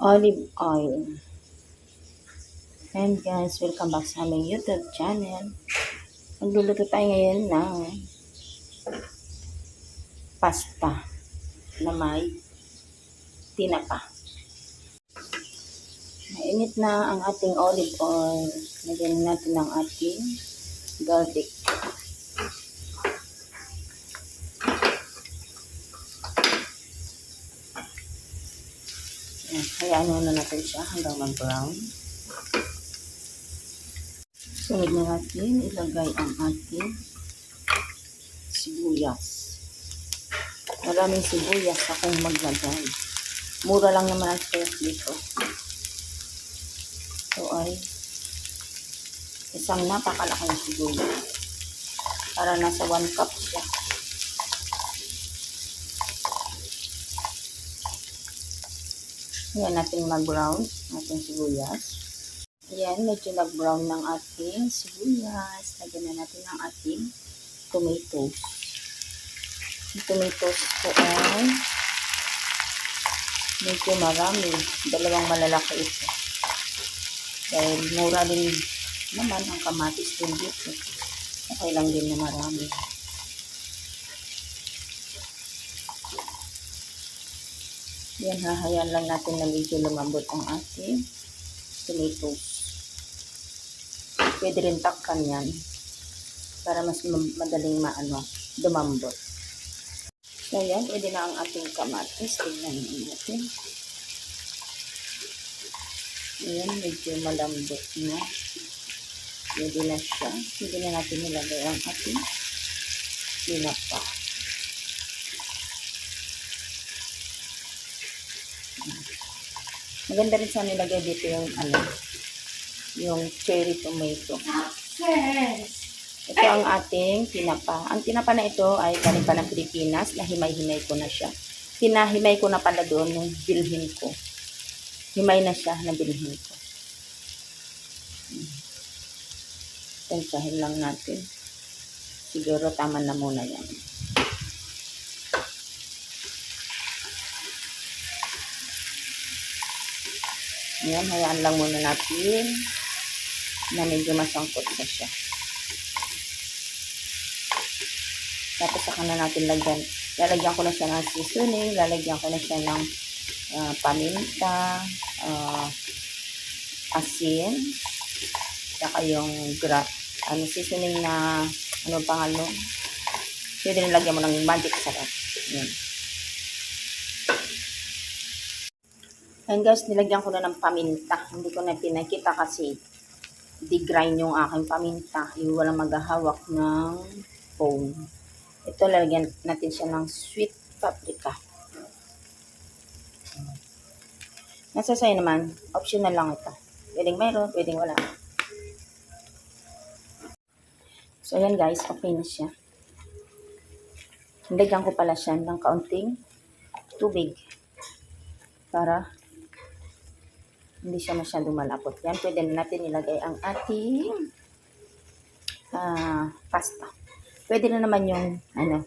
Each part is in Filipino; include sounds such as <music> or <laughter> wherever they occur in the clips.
olive oil. And guys, welcome back sa aming YouTube channel. Magluluto tayo ngayon ng pasta na may tinapa. Mainit na ang ating olive oil. Lagyan natin ang ating garlic. Hayaan muna natin siya hanggang mag-brown. Sunod na natin, ilagay ang ating sibuyas. Maraming sibuyas akong maglagay. Mura lang naman ang sibuyas dito. Ito ay isang napakalaking sibuyas. Para nasa 1 cup siya. Ayan natin mag-brown ating sibuyas. Ayan, medyo nag-brown ng ating sibuyas. Lagyan na natin ang ating tomatoes. Yung tomatoes ko ay medyo marami. Dalawang malalaki ito. Dahil mura din naman ang kamatis din dito. Okay lang din na marami. Yan, hahayaan lang natin na medyo lumambot ang ating tomatoes. Pwede rin takpan yan para mas ma- madaling maano, dumambot. So, yan, pwede na ang ating kamatis. Tingnan natin. Ayan, medyo malambot na. Pwede na siya. Pwede na natin nilagay ang ating tinapa. Maganda rin sa nilagay dito yung ano, yung cherry tomato. Ito ang ating tinapa. Ang tinapa na ito ay galing pa ng Pilipinas. Nahimay-himay ko na siya. Pinahimay ko na pala doon nung bilhin ko. Himay na siya na bilhin ko. Pensahin lang natin. Siguro tama na muna yan. Yan, hayaan lang muna natin na medyo masangkot na siya. Tapos saka na natin lagyan. Lalagyan ko na siya ng seasoning, lalagyan ko na siya ng ah, paminta, ah, asin, saka yung gra ano, seasoning na ano pangalo. Pwede rin lagyan mo ng magic sarap. Yan. Ayan guys, nilagyan ko na ng paminta. Hindi ko na pinakita kasi di-grind yung aking paminta. Yung walang maghahawak ng phone. Ito, lalagyan natin siya ng sweet paprika. Nasa sa'yo naman, optional lang ito. Pwedeng mayroon, pwedeng wala. So, ayan guys, okay na siya. Nilagyan ko pala siya ng kaunting tubig para hindi siya masyadong malapot. Yan, pwede na natin ilagay ang ating ah, pasta. Pwede na naman yung, ano,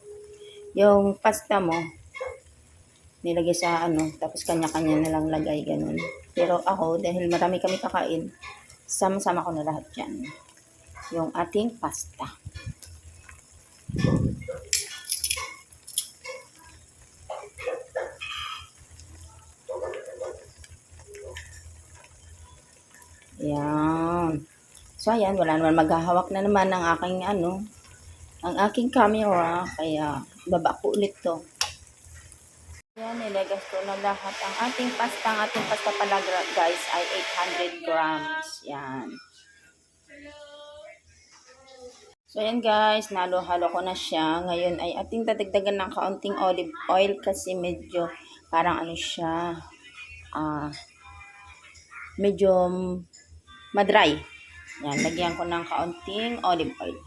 yung pasta mo, nilagay sa ano, tapos kanya-kanya na lang lagay, ganun. Pero ako, dahil marami kami kakain, sama-sama ko na lahat yan. Yung ating pasta. Yan. So, ayan, wala naman maghahawak na naman ng aking ano, ang aking camera. Kaya, baba ko ulit to. Yan, nilagas ko na lahat. Ang ating pasta, ang ating pasta pala guys ay 800 grams. Yan. So, yan guys, nalo-halo ko na siya. Ngayon ay ating dadagdagan ng kaunting olive oil kasi medyo parang ano siya, ah, medyo madry. Yan, lagyan ko ng kaunting olive oil.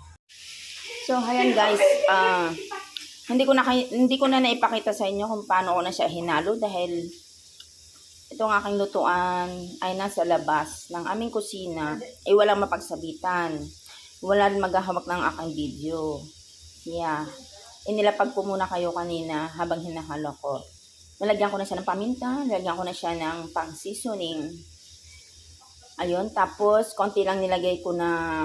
So, ayan guys, ah, hindi ko na hindi ko na naipakita sa inyo kung paano ko na siya hinalo dahil itong aking lutuan ay nasa labas ng aming kusina ay walang mapagsabitan. Wala maghahawak ng aking video. Yeah. Inilapag ko muna kayo kanina habang hinahalo ko. Nalagyan ko na siya ng paminta, nalagyan ko na siya ng pang seasoning. Ayun, tapos konti lang nilagay ko na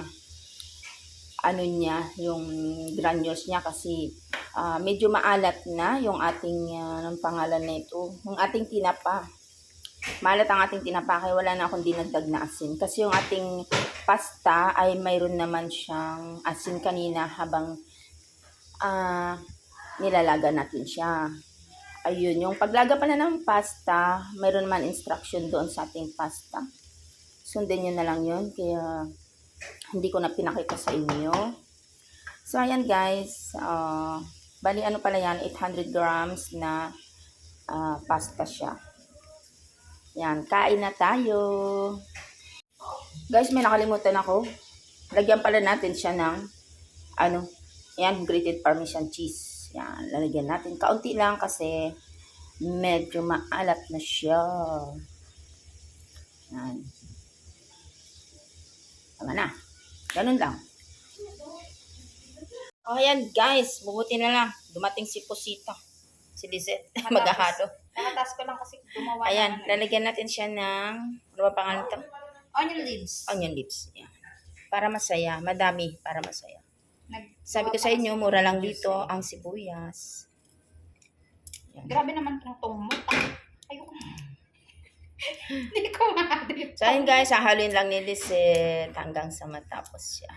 ano niya, yung granules niya kasi ah, medyo maalat na yung ating, uh, anong pangalan na ito, yung ating tinapa. Maalat ang ating tinapa kaya wala na akong dinagdag na asin. Kasi yung ating pasta ay mayroon naman siyang asin kanina habang ah nilalaga natin siya. Ayun, yung paglaga pala ng pasta, mayroon naman instruction doon sa ating pasta. Sundin nyo na lang yun, kaya hindi ko na pinakita sa inyo. So, ayan guys, ah bali ano pala yan, 800 grams na ah, pasta siya. Yan, kain na tayo. Guys, may nakalimutan ako. Lagyan pala natin siya ng, ano, yan, grated parmesan cheese. Yan, lalagyan natin. Kaunti lang kasi medyo maalat na siya. Yan. Tama na. Ganun lang. Oh, ayan guys. Bubuti na lang. Dumating si Posita. Si Lizette. <laughs> Maghahalo. Nakatas ko lang kasi gumawa Ayan, lalagyan natin siya ng, ano ba pangalan ito? onion leaves. Onion lips. Yan. Para masaya. Madami para masaya. Nag- Sabi ko sa inyo, mura lang dito ang sibuyas. Yan. Grabe naman itong tumot. Ayoko. <laughs> Hindi ko mahadip. So, ayun guys, hahaluin lang ni Lizette hanggang sa matapos siya.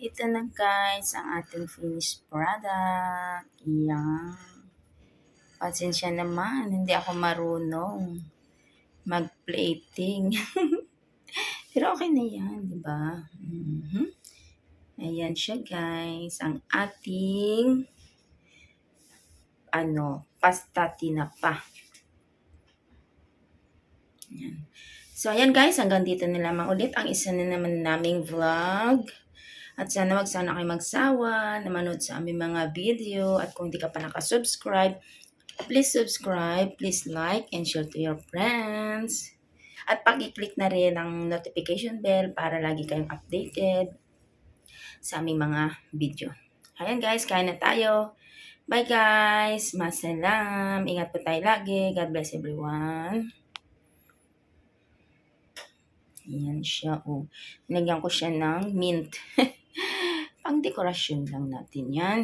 Ito na guys, ang ating finished product. Yan. Pasensya naman, hindi ako marunong mag-plating. <laughs> Pero okay na yan, di ba? Mhm. Ayan siya guys, ang ating ano, pasta tinapa. Ayan. So, ayan guys, hanggang dito na lamang ulit ang isa na naman naming vlog. At sana wag sana kayo magsawa na manood sa aming mga video. At kung hindi ka pa nakasubscribe, please subscribe, please like, and share to your friends. At pag-click na rin ang notification bell para lagi kayong updated sa aming mga video. Ayan guys, kain na tayo. Bye guys! Masalam! Ingat po tayo lagi. God bless everyone. Ayan siya. Oh. Nilagyan ko siya ng mint. <laughs> Pang dekorasyon lang natin yan.